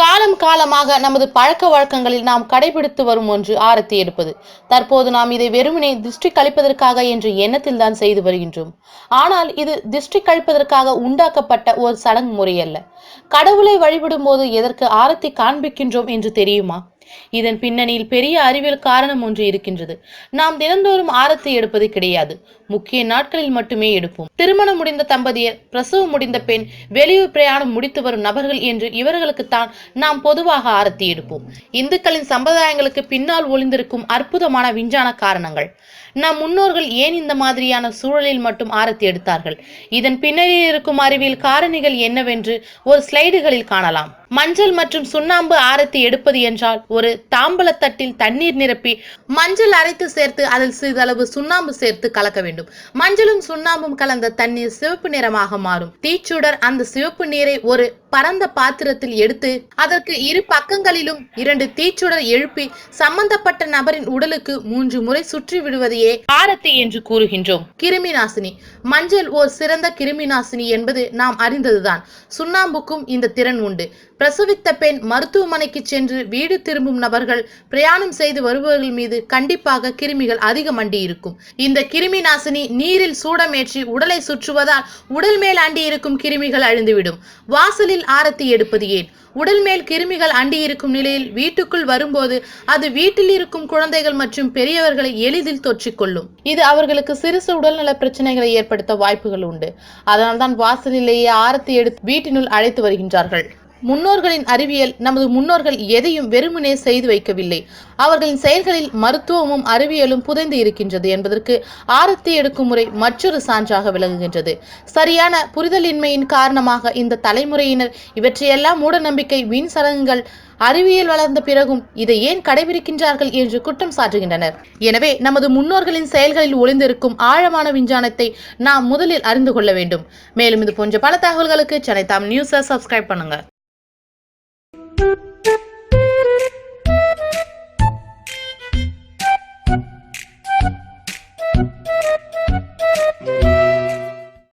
காலம் காலமாக நமது பழக்க வழக்கங்களில் நாம் கடைபிடித்து வரும் ஒன்று ஆரத்தி எடுப்பது. தற்போது நாம் இதை வெறுமனே திருஷ்டி கழிப்பதற்காக என்ற எண்ணத்தில் தான் செய்து வருகின்றோம். ஆனால் இது திருஷ்டி கழிப்பதற்காக உண்டாக்கப்பட்ட ஒரு சடங்கு முறையல்ல. கடவுளை வழிபடும் போது எதற்கு ஆரத்தி காண்பிக்கின்றோம் என்று தெரியுமா? இதன் பின்னணியில் பெரிய அறிவியல் காரணம் ஒன்று இருக்கின்றது. நாம் தினந்தோறும் ஆரத்தை எடுப்பது கிடையாது. முக்கிய நாட்களில் மட்டுமே எடுப்போம். திருமணம் முடிந்த தம்பதியர் பிரசவம் முடிந்த பெண் வெளியூர் பிரயாணம் முடித்து வரும் நபர்கள் என்று இவர்களுக்குத்தான் நாம் பொதுவாக ஆரத்தி எடுப்போம். இந்துக்களின் சம்பிரதாயங்களுக்கு பின்னால் ஒளிந்திருக்கும் அற்புதமான விஞ்ஞான காரணங்கள். நம் முன்னோர்கள் ஏன் இந்த மாதிரியான சூழலில் மட்டும் ஆரத்தி எடுத்தார்கள்? இதன் பின்னணியில் இருக்கும் அறிவியல் காரணிகள் என்னவென்று ஒரு ஸ்லைடுகளில் காணலாம். மஞ்சள் மற்றும் சுண்ணாம்பு ஆரத்தி எடுப்பது என்றால் ஒரு தாம்பலத்தட்டில் தண்ணீர் நிரப்பி மஞ்சள் அரைத்து சேர்த்து அதில் சிறிதளவு சுண்ணாம்பு சேர்த்து கலக்க வேண்டும். மஞ்சளும் சுண்ணாம்பும் கலந்த தண்ணீர் சிவப்பு நிறமாக மாறும். தீச்சுடர் அந்த சிவப்பு நீரை ஒரு பரந்த பாத்திரத்தில் எடுத்து அதற்கு இரு பக்கங்களிலும் இரண்டு தீச்சுடர் எழுப்பி சம்பந்தப்பட்ட நபரின் உடலுக்கு மூன்று முறை சுற்றி விடுவதையே ஆரத்தி என்று கூறுகின்றோம். கிருமி நாசினி மஞ்சள் ஓர் சிறந்த கிருமி நாசினி என்பது நாம் அறிந்ததுதான். சுண்ணாம்புக்கும் இந்த திறன் உண்டு. பிரசவித்த பெண் மருத்துவமனைக்கு சென்று வீடு திரும்ப விரும்பும் நபர்கள் பிரயாணம் செய்து வருபவர்கள் மீது கண்டிப்பாக கிருமிகள் அதிகம் அண்டி இருக்கும். இந்த கிருமி நாசினி நீரில் சூடமேற்றி உடலை சுற்றுவதால் உடல் மேல் அண்டி இருக்கும் கிருமிகள் அழிந்துவிடும். வாசலில் ஆரத்தி எடுப்பது ஏன்? உடல் மேல் கிருமிகள் அண்டி இருக்கும் நிலையில் வீட்டுக்குள் வரும்போது அது வீட்டில் இருக்கும் குழந்தைகள் மற்றும் பெரியவர்களை எளிதில் தொற்றிக்கொள்ளும் இது அவர்களுக்கு சிறுசு உடல்நல பிரச்சனைகளை ஏற்படுத்த வாய்ப்புகள் உண்டு. அதனால்தான் வாசலிலேயே ஆரத்தி எடுத்து வீட்டினுள் அழைத்து வருகின்றார்கள். முன்னோர்களின் அறிவியல் நமது முன்னோர்கள் எதையும் வெறுமனே செய்து வைக்கவில்லை. அவர்களின் செயல்களில் மருத்துவமும் அறிவியலும் புதைந்து இருக்கின்றது என்பதற்கு ஆரத்தி எடுக்கும் முறை மற்றொரு சான்றாக விளங்குகின்றது. சரியான புரிதலின்மையின் காரணமாக இந்த தலைமுறையினர் இவற்றையெல்லாம் மூட நம்பிக்கை வீண் சடங்குகள் அறிவியல் வளர்ந்த பிறகும் இதை ஏன் கடைபிடிக்கின்றார்கள் என்று குற்றம் சாட்டுகின்றனர் எனவே நமது முன்னோர்களின் செயல்களில் ஒளிந்திருக்கும் ஆழமான விஞ்ஞானத்தை நாம் முதலில் அறிந்து கொள்ள வேண்டும். மேலும் இது போன்ற பல தகவல்களுக்கு சென்னை தாம் நியூஸை சப்ஸ்கிரைப் பண்ணுங்க.